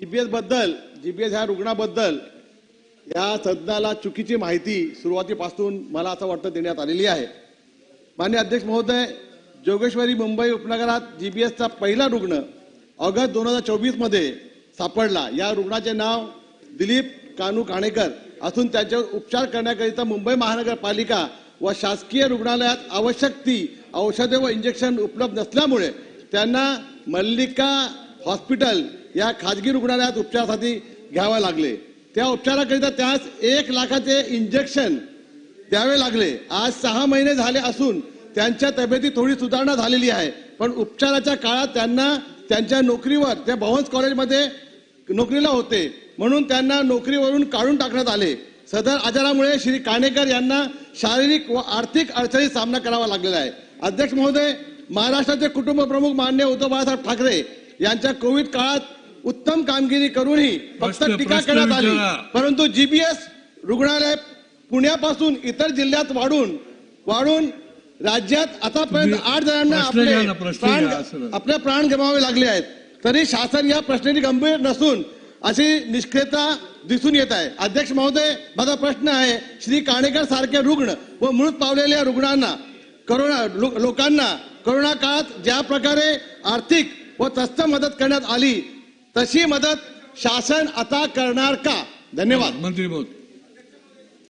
जीपीएसबद्दल GPS ह्या रुग्णाबद्दल या सदनाला चुकीची माहिती सुरुवातीपासून मला असं वाटतं देण्यात आलेली आहे. मान्य अध्यक्ष महोदय जोगेश्वरी मुंबई उपनगरात जीबीएसचा पहिला रुग्ण ऑगस्ट दोन हजार चोवीसमध्ये सापडला. या रुग्णाचे नाव दिलीप कानू काणेकर. असून त्याच्यावर उपचार करण्याकरिता मुंबई महानगरपालिका व शासकीय रुग्णालयात आवश्यक ती औषधे व इंजेक्शन उपलब्ध नसल्यामुळे त्यांना मल्लिका हॉस्पिटल या खाजगी रुग्णालयात उपचारासाठी घ्यावे लागले. त्या उपचाराकरिता त्यास एक लाखाचे इंजेक्शन द्यावे लागले. आज सहा महिने झाले असून त्यांच्या तब्येतीत थोडी सुधारणा झालेली आहे. पण उपचाराच्या काळात त्यांना त्यांच्या नोकरीवर त्या भवन्स कॉलेजमध्ये नोकरीला होते. म्हणून त्यांना नोकरीवरून काढून टाकण्यात आले. सदर आजारामुळे श्री काणेकर यांना शारीरिक व आर्थिक अडचणीत सामना करावा लागलेला आहे. अध्यक्ष महोदय महाराष्ट्राचे कुटुंब प्रमुख मान्य उद्धव बाळासाहेब ठाकरे यांच्या कोविड काळात उत्तम कामगिरी करूनही फक्त टीका करण्यात आली. परंतु जीबीएस रुग्णालय पुण्यापासून इतर जिल्ह्यात वाढून वाढून राज्यात आतापर्यंत आठ जणांना आपले प्राण. आपले प्राण गमावे लागले आहेत तरी शासन या प्रश्नाची गंभीर नसून अशी निष्क्रियता दिसून येत आहे अध्यक्ष महोदय माझा प्रश्न आहे श्री काणेकर सारखे रुग्ण व मृत पावलेल्या रुग्णांना करोना लो- लोकांना करोना काळात ज्या प्रकारे आर्थिक व तस्त मदत करण्यात आली तशी मदत शासन आता करणार का? धन्यवाद. मंत्री महोदय.